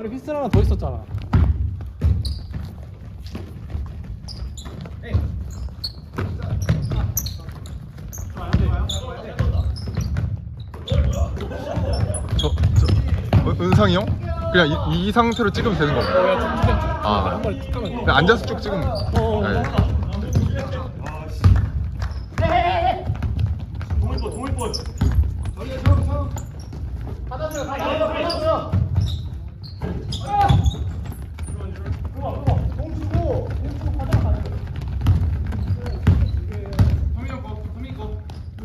우리 피스톨 하나 더 있었잖아. 저, 저 은- 은상이 형? 그냥 이, 이 상태로 찍으면 되는 어, 쭉, 쭉, 쭉. 아. 한 번에 쭉 하면 돼. 그냥 앉아서 쭉 찍으면 어. 네. 성민이 거, 성민이 거,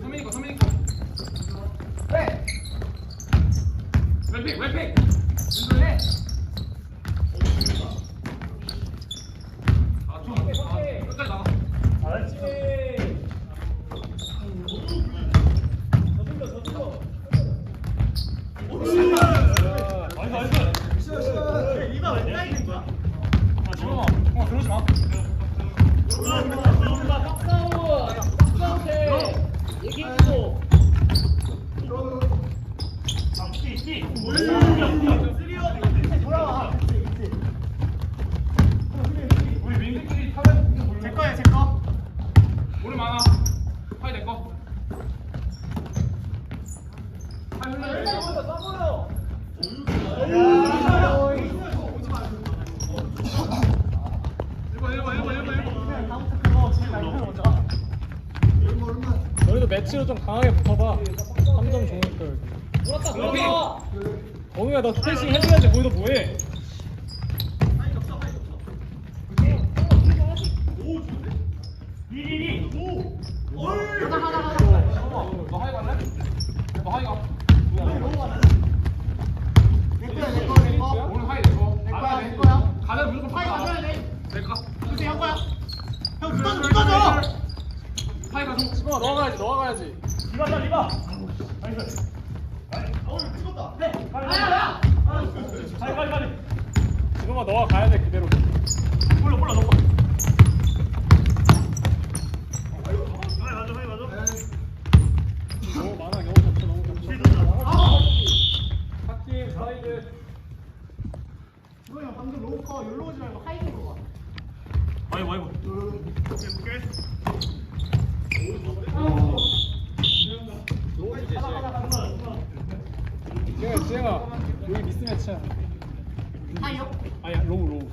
성민이 거, 성민이 거. 왼픽, 왼픽. 왼손에. 아, 좀. 아, 끝까지 나가. 어, 그러지 마. 우리 민기끼리 타면 제 거야, 제 거. 우리 많아. 파이 내 거. 파이. 너희도 매치로 좀 강하게 붙어봐. 3점 좋으니까 여기. 어우야 너 스페이싱 해줘야지 거기서 뭐해? 너 하이 갈래? 너 하이 가. 오늘 하이 내 거. 내 거야, 내 거야. 가자 무조건 파이 가져야 돼. 파이 가져. 지범아 너가 지영아 지영아 여기 미스매치야. 하이요? 아니야 로우 로우.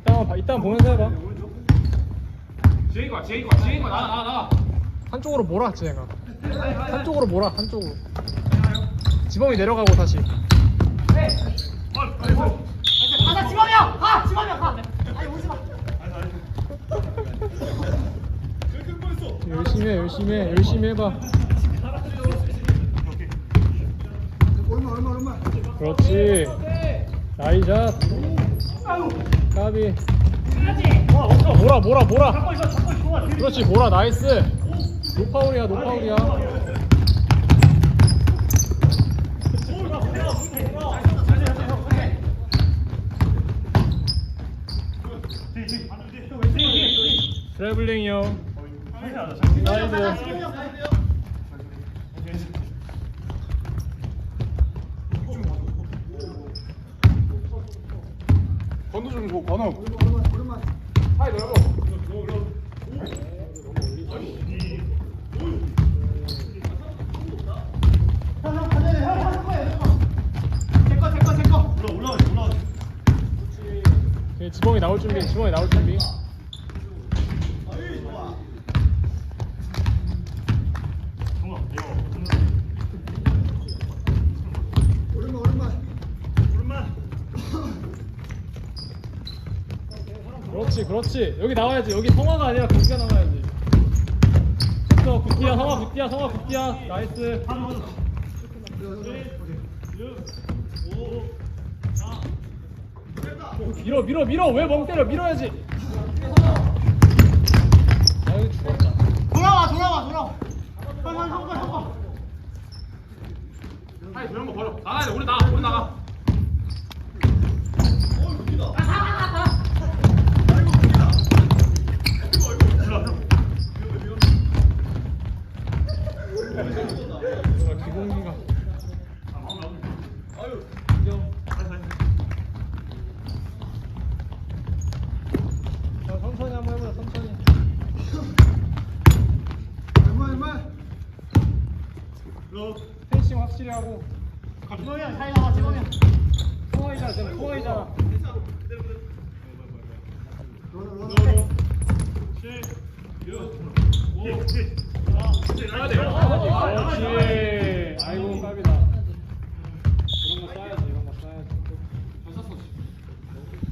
이따 봐 이따 보면서 해봐. 한쪽으로 몰아 지영아. 한쪽으로 몰아 한쪽으로. 지범이 내려가고 다시. 가자 지범이야 가 지범이야 가 아니 오지 마 열심히 해 열심히 해 열심히 해봐. 그렇지. 나이샷. 까비. 몰아 몰아 몰아. 그렇지 몰아 나이스. 노파울이야 노파울이야. 트래블링이요. 사이드. 건우 좀 줘, 건우. 파이 넓어. 지범이 나올 준비. 지범이 나올 준비. 그렇지, 그렇지. 여기 나와야지. 여기 성화가 아니라 굿디가 나와야지. 됐어, 굿디야, 성화, 굿디야, 성화, 굿디야. 나이스. 밀어, 밀어, 밀어. 왜 멍 때려? 밀어야지. 아유, 죽었다. 돌아와 돌아와 돌아와 형형 형거 형거 파이 저런 거 버려. 나가야 돼. 우리 나가, 우리 나가. 확실히 하고. 지범이 형 사이 나와 지범이 형 통화이잖아 지금 통화이잖아 그렇지 아이고 깝이다 이런 거 써야지 이런 거 써야지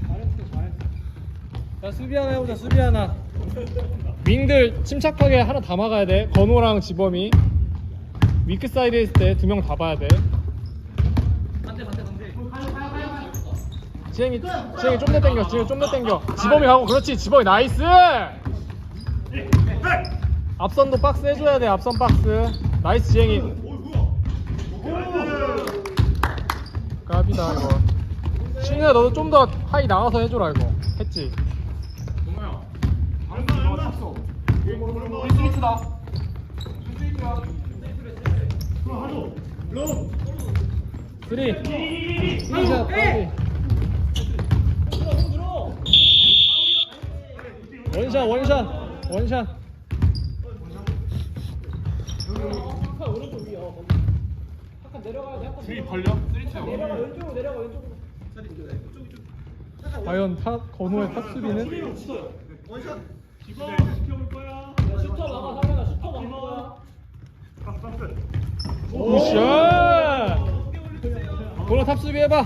잘했어 잘했어 자 수비 하나 해보자 수비 하나. 윙들 침착하게 하나 다 막아야 돼. 건호랑 지범이 위크 사이드에 있을 때 두 명 다 봐야 돼. 지행이 지행이 좀더 땡겨 지행이 좀더 땡겨. 지범이 가고 그렇지 지범이 나이스! 앞선도 박스 해줘야 돼 앞선 박스. 나이스 지행이. 까비다 이거. 신우야 너도 좀 더 하이 나가서 해줘라 이거. 했지? 쓰리 쓰리샷 까비 원샷 원샷 원샷! 과연 탑 건호의 탑 수비는 굿샷 건호 탑 수비 해봐.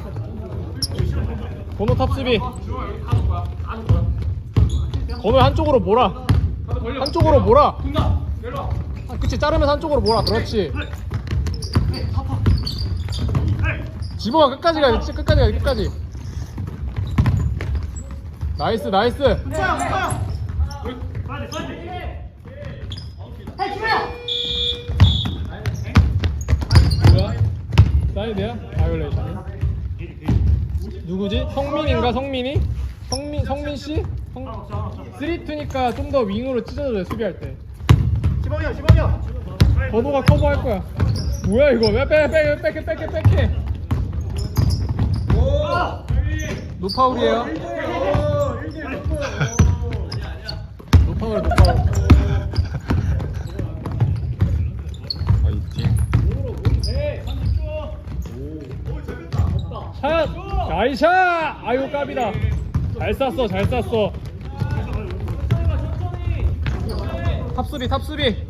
건호 탑 수비. 건호 한쪽으로 몰아. 한쪽으로 몰아. 아, 그치 자르면서 한쪽으로 몰아. 그렇지. 지범아 끝까지 가야 돼. 끝까지 가야 돼 끝까지. 나이스 나이스. 붙어요 헤이 지범이 형 뭐야? 사이드야? 바이올레이션 누구지? 성민인가 성민이? 성민 성민 씨? 성... 3-2니까 좀 더 윙으로 찢어져 돼 수비할 때 지범이 형 번호가 커버할 거야 뭐야 이거 왜 빼, 빼, 빼, 빼, 빼, 빼, 빼. 노파울이에요 노파울 노파울 나이샷! 아이고 까비다. 잘 쐈어 잘 쐈어. 탑수비 탑수비.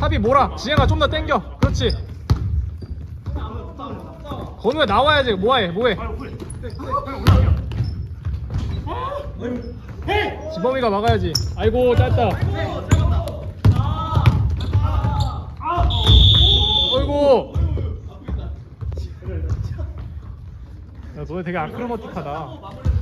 탑이 몰아. 지혜가 좀 더 땡겨. 그렇지. 건우야 나와야지. 뭐해 뭐해? 지범이가 막아야지. 아이고 짧다. 어이구 야 너네 되게 아크로바틱하다